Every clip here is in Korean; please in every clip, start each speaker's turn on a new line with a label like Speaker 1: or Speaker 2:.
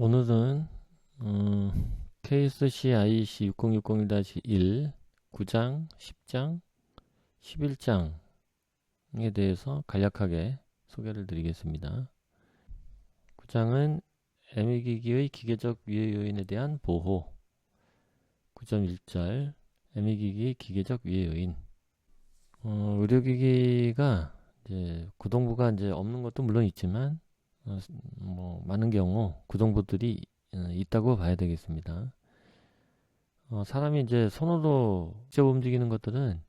Speaker 1: 오늘은 음, KSCIC 6060-1 9장, 10장, 11장에 대해서 간략하게 소개를 드리겠습니다. 9장은 애미기기의 기계적 위해 요인에 대한 보호 9.1절 애미기기 기계적 위해 요인 어, 의료기기가 이제 구동부가 이제 없는 것도 물론 있지만 어, 뭐 많은 경우 구동부들이 어, 있다고 봐야 되겠습니다. 어, 사람이 이제 손으로 직접 움직이는 것들은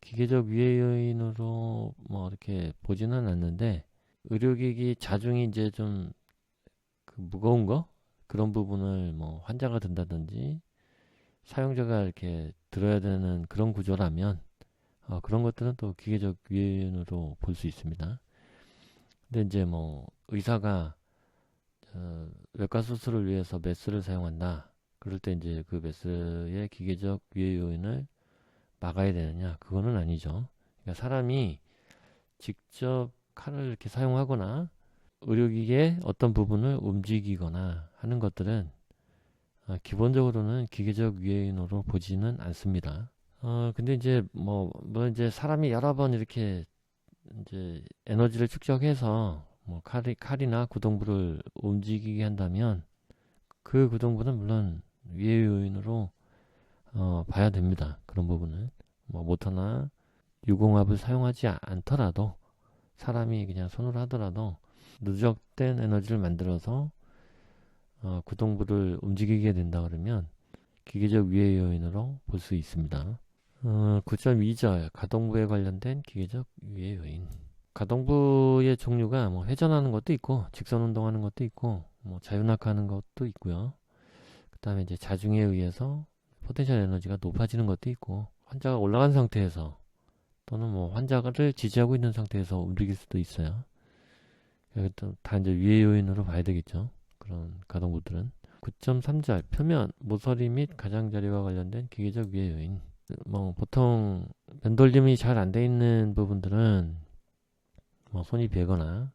Speaker 1: 기계적 위해 요인으로 뭐 이렇게 보지는 않는데 의료기기 자중이 이제 좀 그 무거운 거 그런 부분을 뭐 환자가 든다든지 사용자가 이렇게 들어야 되는 그런 구조라면 어, 그런 것들은 또 기계적 위해 요인으로 볼 수 있습니다. 근데 이제 뭐 의사가 어, 외과 수술을 위해서 메스를 사용한다. 그럴 때 이제 그 메스의 기계적 위해 요인을 막아야 되느냐? 그거는 아니죠. 그러니까 사람이 직접 칼을 이렇게 사용하거나 의료기기의 어떤 부분을 움직이거나 하는 것들은 어, 기본적으로는 기계적 위해인으로 보지는 않습니다. 어, 근데 이제 뭐, 뭐 이제 사람이 여러 번 이렇게 이제 에너지를 축적해서 뭐 칼이, 칼이나 구동부를 움직이게 한다면 그 구동부는 물론 위해 요인으로 어, 봐야 됩니다. 그런 부분은 뭐 모터나 유공압을 사용하지 않더라도 사람이 그냥 손으로 하더라도 누적된 에너지를 만들어서 어, 구동부를 움직이게 된다 그러면 기계적 위해 요인으로 볼 수 있습니다. 어, 9.2절 가동부에 관련된 기계적 위해 요인 가동부의 종류가 뭐 회전하는 것도 있고 직선 운동하는 것도 있고 뭐 자유낙하하는 것도 있고요. 그 다음에 이제 자중에 의해서 포텐셜 에너지가 높아지는 것도 있고 환자가 올라간 상태에서 또는 뭐 환자를 지지하고 있는 상태에서 움직일 수도 있어요. 다 이제 위의 요인으로 봐야 되겠죠. 그런 가동부들은 9.3절 표면 모서리 및 가장자리와 관련된 기계적 위의 요인 뭐 보통 면돌림이 잘 안 돼 있는 부분들은 뭐 손이 베거나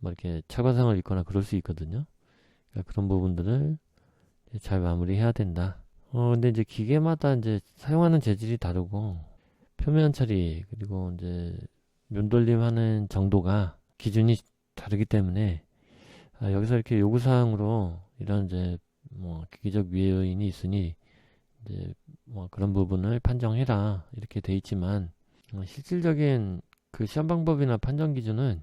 Speaker 1: 뭐 이렇게 차과상을 입거나 그럴 수 있거든요. 그러니까 그런 부분들을 잘 마무리해야 된다. 어 근데 이제 기계마다 이제 사용하는 재질이 다르고 표면 처리 그리고 이제 면돌림 하는 정도가 기준이 다르기 때문에 아, 여기서 이렇게 요구 사항으로 이런 이제 뭐 기계적 위해 요인이 있으니 이제 뭐 그런 부분을 판정해라 이렇게 돼 있지만 어, 실질적인 그 시험 방법이나 판정 기준은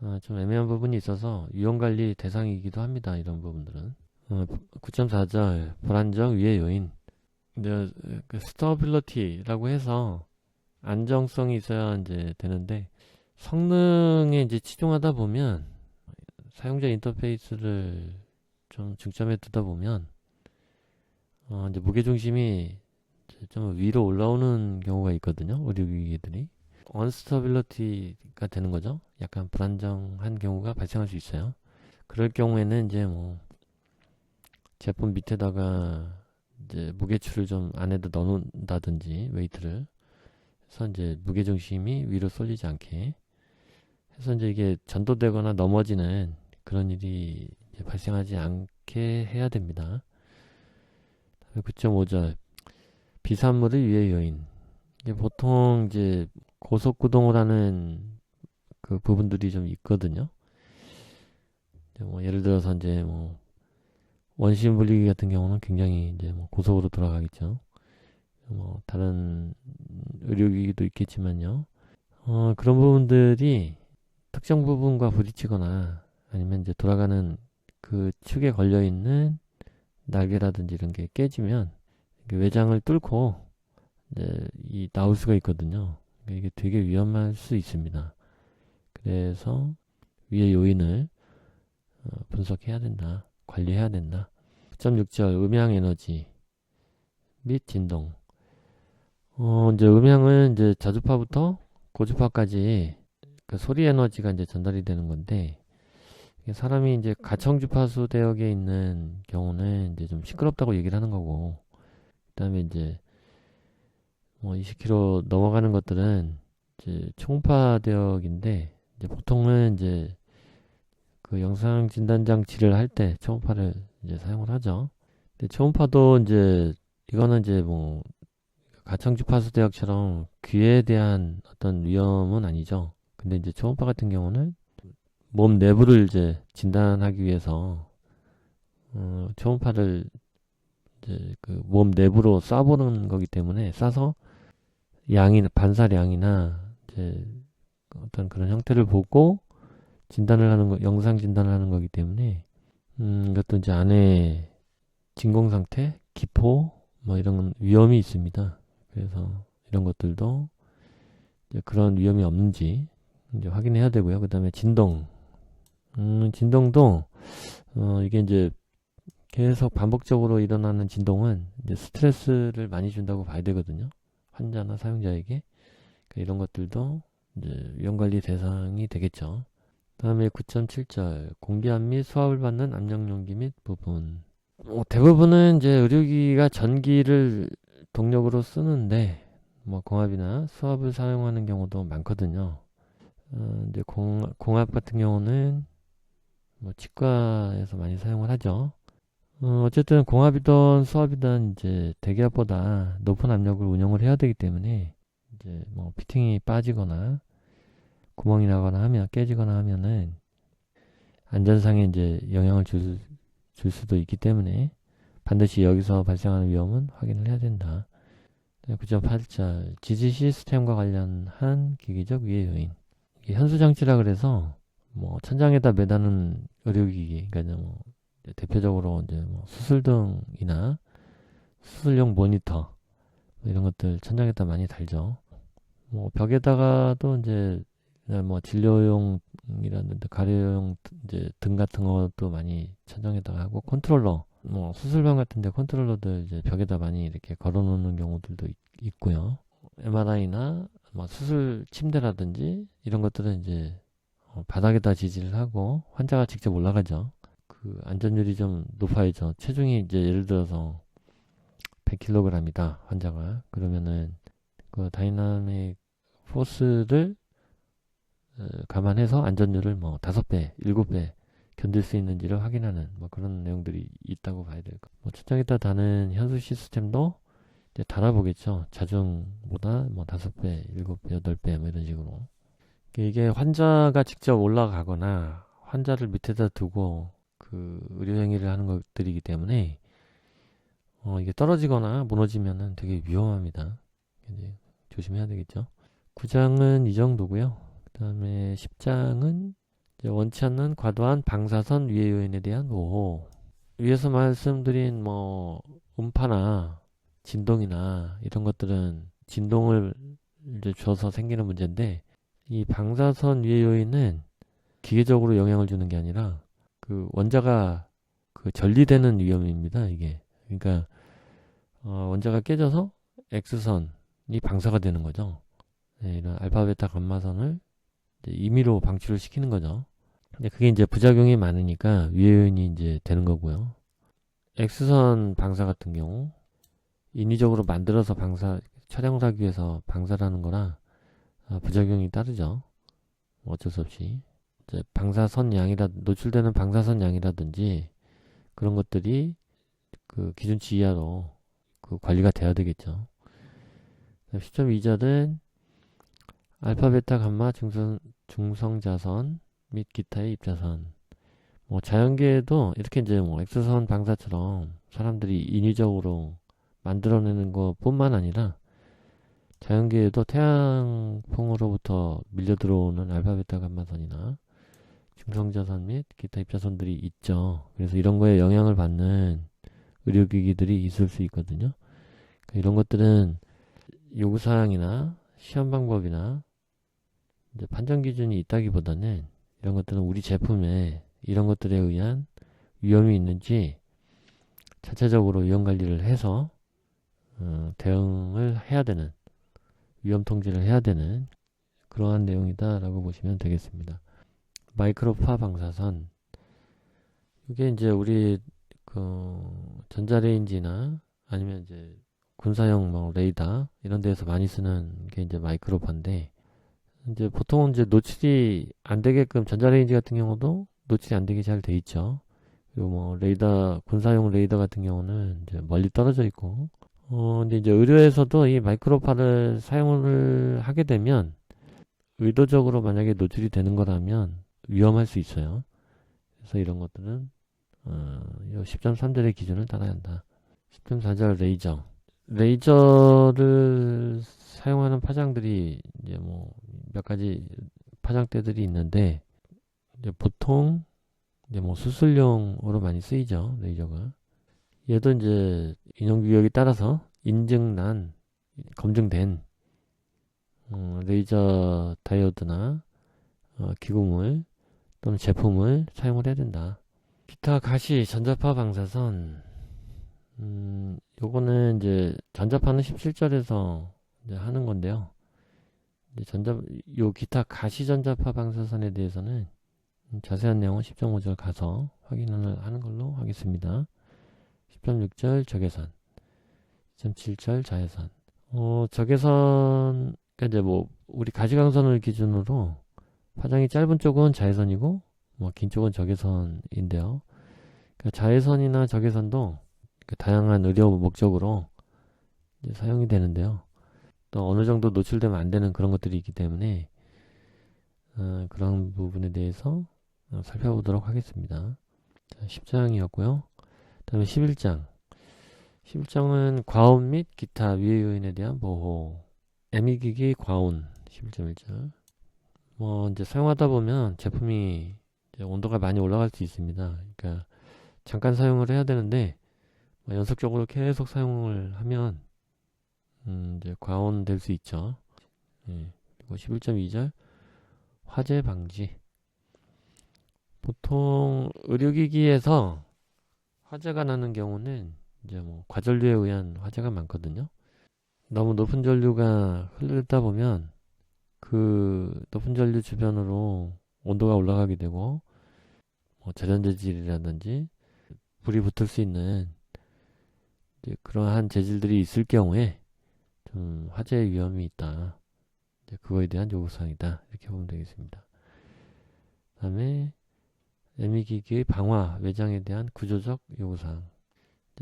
Speaker 1: 어, 좀 애매한 부분이 있어서 위험관리 대상이기도 합니다. 이런 부분들은 어, 9.4절 불안정 위해 요인 그 스터빌러티라고 해서 안정성이 있어야 이제 되는데 성능에 이제 치중하다 보면 사용자 인터페이스를 좀 중점에 두다 보면 어, 이제 무게 중심이 좀 위로 올라오는 경우가 있거든요. 의료기기들이 언스터빌러티가 되는 거죠. 약간 불안정한 경우가 발생할 수 있어요. 그럴 경우에는 이제 뭐 제품 밑에다가 이제 무게추를 좀 안에다 넣는다든지 웨이트를 해서 이제 무게 중심이 위로 쏠리지 않게 해서 이제 이게 전도되거나 넘어지는 그런 일이 발생하지 않게 해야 됩니다. 9.5절 비산물의 유해 요인 보통 이제 고속구동을 하는 그 부분들이 좀 있거든요. 뭐 예를 들어서 이제 뭐 원심 분리기 같은 경우는 굉장히 이제 뭐 고속으로 돌아가겠죠. 뭐 다른 의료기기도 있겠지만요. 어, 그런 부분들이 특정 부분과 부딪히거나 아니면 이제 돌아가는 그 축에 걸려 있는 날개라든지 이런 게 깨지면 외장을 뚫고 이제 이 나올 수가 있거든요. 그러니까 이게 되게 위험할 수 있습니다. 그래서 위의 요인을 어, 분석해야 된다. 관리해야 된다. 9.6절 음향 에너지 및 진동. 어, 이제 음향은 이제 저주파부터 고주파까지 그 소리 에너지가 이제 전달이 되는 건데 사람이 이제 가청 주파수 대역에 있는 경우는 이제 좀 시끄럽다고 얘기를 하는 거고 그다음에 이제 뭐 20km 넘어가는 것들은 이제 초음파 대역인데 이제 보통은 이제 그 영상 진단 장치를 할 때 초음파를 이제 사용을 하죠. 근데 초음파도 이제 이거는 이제 뭐 가청 주 파수 대학처럼 귀에 대한 어떤 위험은 아니죠. 근데 이제 초음파 같은 경우는 몸 내부를 이제 진단하기 위해서 어, 초음파를 이제 그 몸 내부로 쏴보는 거기 때문에 쏴서 양이 반사량이나 이제 어떤 그런 형태를 보고 진단을 하는 거, 영상 진단을 하는 거기 때문에 음, 이것도 이제 안에 진공 상태, 기포 뭐 이런 위험이 있습니다. 그래서 이런 것들도 이제 그런 위험이 없는지 이제 확인해야 되고요. 그 다음에 진동, 음, 진동도 어, 이게 이제 계속 반복적으로 일어나는 진동은 이제 스트레스를 많이 준다고 봐야 되거든요. 환자나 사용자에게 그러니까 이런 것들도 이제 위험관리 대상이 되겠죠. 다음에 9.7절 공기압 및 수압을 받는 압력용기 및 부분 뭐 대부분은 이제 의료기가 전기를 동력으로 쓰는데 뭐 공압이나 수압을 사용하는 경우도 많거든요. 어, 이제 공, 공압 같은 경우는 뭐 치과에서 많이 사용을 하죠. 어, 어쨌든 공압이든 수압이든 이제 대기압보다 높은 압력을 운영을 해야 되기 때문에 이제 뭐 피팅이 빠지거나 구멍이 나거나 하면 깨지거나 하면은 안전상에 이제 영향을 줄, 줄 수도 있기 때문에 반드시 여기서 발생하는 위험은 확인을 해야 된다. 9.8절 지지 시스템과 관련한 기기적 위해 요인 이게 현수 장치라 그래서 뭐 천장에다 매다는 의료기기 그러니까 뭐 대표적으로 이제 뭐 수술등이나 수술용 모니터 뭐 이런 것들 천장에다 많이 달죠. 뭐 벽에다가도 이제 뭐 진료용이라든지 가려용 이제 등 같은 것도 많이 천장에다가 하고 컨트롤러 뭐 수술방 같은데 컨트롤러들 이제 벽에다 많이 이렇게 걸어놓는 경우들도 있, 고요 MRI나 뭐 수술 침대라든지 이런 것들은 이제 어, 바닥에다 지지를 하고 환자가 직접 올라가죠. 그 안전율이 좀 높아야죠. 체중이 이제 예를 들어서 100kg이다 환자가 그러면은 그 다이나믹 포스를 어, 감안해서 안전율을 뭐 다섯 배, 일곱 배 견딜 수 있는지를 확인하는 뭐 그런 내용들이 있다고 봐야 될 거. 뭐 천장에다 다는 현수 시스템도 이제 달아보겠죠. 자중보다 뭐 다섯 배, 일곱 배, 여덟 배뭐 이런 식으로. 이게 환자가 직접 올라가거나 환자를 밑에다 두고 그 의료 행위를 하는 것들이기 때문에 어 이게 떨어지거나 무너지면은 되게 위험합니다. 이제 조심해야 되겠죠. 9장은 이 정도고요. 그 다음에 10장은 원치 않는 과도한 방사선 위해 요인에 대한 보호. 위에서 말씀드린 뭐 음파나 진동이나 이런 것들은 진동을 이제 줘서 생기는 문제인데 이 방사선 위해 요인은 기계적으로 영향을 주는 게 아니라 그 원자가 그 전리되는 위험입니다. 이게 그러니까 어 원자가 깨져서 X선이 방사가 되는 거죠. 네, 이런 알파, 베타, 감마선을 임의로 방출을 시키는 거죠. 근데 그게 이제 부작용이 많으니까 위해 요인이 이제 되는 거고요. X선 방사 같은 경우 인위적으로 만들어서 방사 촬영을 하기 위해서 방사를 하는 거라 아, 부작용이 따르죠. 어쩔 수 없이 방사선 양이라 노출되는 방사선 양이라든지 그런 것들이 그 기준치 이하로 그 관리가 돼야 되겠죠. 10.2절은 알파, 베타, 감마, 중성, 중성자선 및 기타의 입자선. 뭐 자연계에도 이렇게 이제 뭐 X선 방사처럼 사람들이 인위적으로 만들어내는 것 뿐만 아니라 자연계에도 태양풍으로부터 밀려 들어오는 알파, 베타, 감마선이나 중성자선 및 기타 입자선들이 있죠. 그래서 이런 거에 영향을 받는 의료기기들이 있을 수 있거든요. 그러니까 이런 것들은 요구사항이나 시험 방법이나 판정 기준이 있다기보다는 이런 것들은 우리 제품에 이런 것들에 의한 위험이 있는지 자체적으로 위험 관리를 해서 어, 대응을 해야 되는 위험 통제를 해야 되는 그러한 내용이다라고 보시면 되겠습니다. 마이크로파 방사선 이게 이제 우리 그 전자레인지나 아니면 이제 군사용 뭐 레이더 이런 데서 많이 쓰는 게 이제 마이크로파인데 이제 보통은 이제 노출이 안 되게끔 전자레인지 같은 경우도 노출이 안 되게 잘 돼 있죠. 그리고 뭐 레이더 군사용 레이더 같은 경우는 이제 멀리 떨어져 있고 어 근데 이제 의료에서도 이 마이크로파를 사용을 하게 되면 의도적으로 만약에 노출이 되는 거라면 위험할 수 있어요. 그래서 이런 것들은 어, 이 10.3절의 기준을 따라야 한다. 10.4절 레이저. 레이저를 사용하는 파장들이 이제 뭐 몇 가지 파장대들이 있는데 이제 보통 이제 뭐 수술용으로 많이 쓰이죠 레이저가. 얘도 이제 인용 규격에 따라서 인증난 검증된 어, 레이저 다이오드나 어, 기구물 또는 제품을 사용을 해야 된다. 기타 가시 전자파 방사선 음, 요거는 이제 전자파는 17절에서 이제 하는 건데요. 이제 전자 요 기타 가시 전자파 방사선에 대해서는 자세한 내용은 10.5절 가서 확인을 하는 걸로 하겠습니다. 10.6절 적외선, 10.7절 자외선. 어, 적외선 그러니까 이제 뭐 우리 가시광선을 기준으로 파장이 짧은 쪽은 자외선이고 뭐 긴 쪽은 적외선인데요. 그러니까 자외선이나 적외선도 그 다양한 의료 목적으로 사용이 되는데요. 또 어느 정도 노출되면 안 되는 그런 것들이 있기 때문에 어, 그런 부분에 대해서 어, 살펴보도록 하겠습니다. 자, 10장이었고요. 다음에 11장. 11장은 과온 및 기타 위해 요인에 대한 보호. 애미기기 과온 11.1절. 뭐 이제 사용하다 보면 제품이 온도가 많이 올라갈 수 있습니다. 그러니까 잠깐 사용을 해야 되는데 뭐 연속적으로 계속 사용을 하면 음, 이제 과온 될 수 있죠. 예. 그리고 11.2절 화재 방지. 보통 의료기기에서 화재가 나는 경우는 이제 뭐 과전류에 의한 화재가 많거든요. 너무 높은 전류가 흐르다 보면 그 높은 전류 주변으로 온도가 올라가게 되고 뭐 자전재질이라든지 불이 붙을 수 있는 이제 그러한 재질들이 있을 경우에 좀 화재 위험이 있다. 이제 그거에 대한 요구사항이다. 이렇게 보면 되겠습니다. 다음에 애미기기의 방화, 외장에 대한 구조적 요구사항.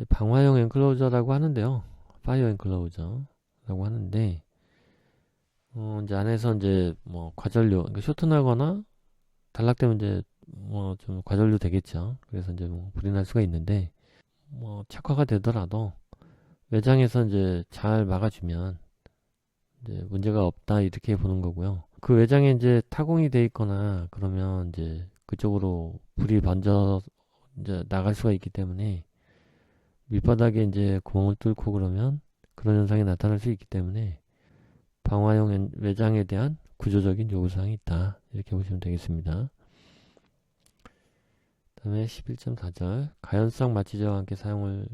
Speaker 1: 방화용 엔클로저라고 하는데요. 파이어 엔클로저라고 하는데, 어, 이제 안에서 이제 뭐 과전류, 그러니까 쇼트나거나 단락되면 이제 뭐 좀 과전류 되겠죠. 그래서 이제 뭐 불이 날 수가 있는데, 뭐 착화가 되더라도 외장에서 이제 잘 막아주면 이제 문제가 없다 이렇게 보는 거고요. 그 외장에 이제 타공이 돼 있거나 그러면 이제 그쪽으로 불이 번져 이제 나갈 수가 있기 때문에 밑바닥에 이제 구멍을 뚫고 그러면 그런 현상이 나타날 수 있기 때문에 방화용 외장에 대한 구조적인 요구사항이 있다. 이렇게 보시면 되겠습니다. 다음에 11.4절 가연성 마취제와 함께 사용을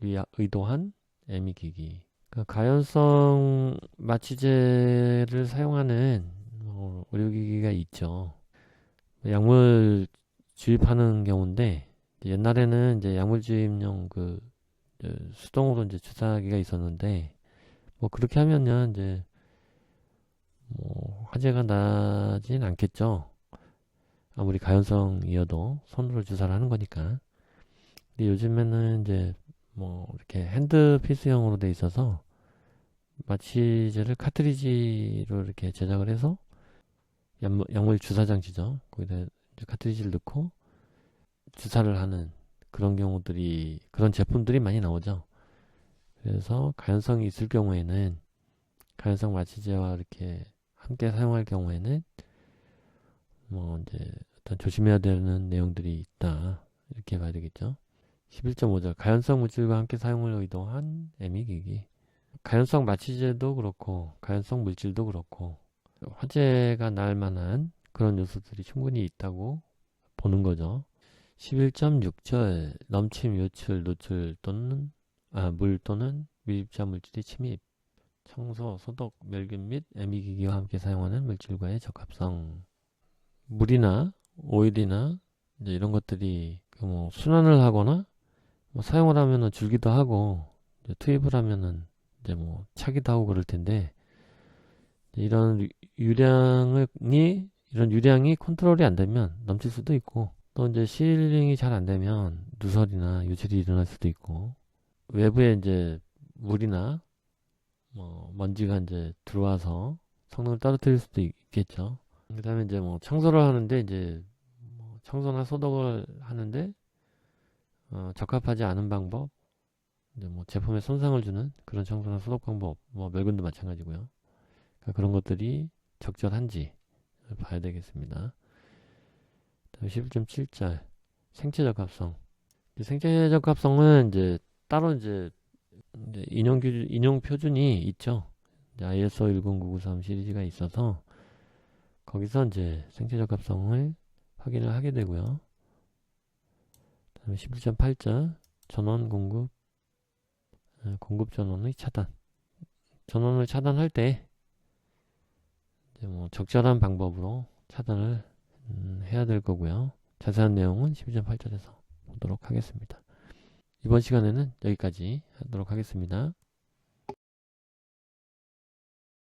Speaker 1: 위하, 의도한 애미기기 그러니까 가연성 마취제를 사용하는 뭐 의료기기가 있죠. 약물 주입하는 경우인데 옛날에는 이제 약물 주입용 그 수동으로 이제 주사기가 있었는데 뭐 그렇게 하면요 이제 뭐 화재가 나진 않겠죠. 아무리 가연성이어도 손으로 주사를 하는 거니까. 근데 요즘에는 이제 뭐 이렇게 핸드피스형으로 돼 있어서 마취제를 카트리지로 이렇게 제작을 해서 약물, 약물 주사 장치죠. 거기다 카트리지를 넣고 주사를 하는 그런 경우들이 그런 제품들이 많이 나오죠. 그래서 가연성이 있을 경우에는 가연성 마취제와 이렇게 함께 사용할 경우에는 뭐 이제 어떤 조심해야 되는 내용들이 있다 이렇게 봐야 되겠죠. 11.5절 가연성 물질과 함께 사용을 의도한 애미기기 가연성 마취제도 그렇고 가연성 물질도 그렇고 화재가 날 만한 그런 요소들이 충분히 있다고 보는 거죠. 11.6절 넘침, 유출, 노출 또는 아, 물 또는 밀입자 물질의 침입 청소, 소독, 멸균 및 애미기기와 함께 사용하는 물질과의 적합성. 물이나 오일이나 이제 이런 것들이 그뭐 순환을 하거나 뭐 사용을 하면은 줄기도 하고 투입을 하면은 이제 뭐 차기도 하고 그럴 텐데 이런 유량이 이런 유량이 컨트롤이 안 되면 넘칠 수도 있고 또 이제 실링이 잘 안 되면 누설이나 유출이 일어날 수도 있고 외부에 이제 물이나 뭐 먼지가 이제 들어와서 성능을 떨어뜨릴 수도 있겠죠. 그 다음에 이제 뭐 청소를 하는데 이제 뭐 청소나 소독을 하는데 어, 적합하지 않은 방법, 이제 뭐 제품에 손상을 주는 그런 청소나 소독 방법, 뭐 멸균도 마찬가지고요. 그러니까 그런 것들이 적절한지 봐야 되겠습니다. 다음 11.7절 생체 적합성. 이 생체 적합성은 이제 따로 이제 인용 규 인용 표준이 있죠. ISO 10993 시리즈가 있어서 거기서 이제 생체 적 합성을 확인을 하게 되고요. 다음에 11.8절 전원 공급 어, 공급 전원의 차단. 전원을 차단할 때 뭐 적절한 방법으로 차단을 음, 해야 될 거고요. 자세한 내용은 12.8절에서 보도록 하겠습니다. 이번 시간에는 여기까지 하도록 하겠습니다.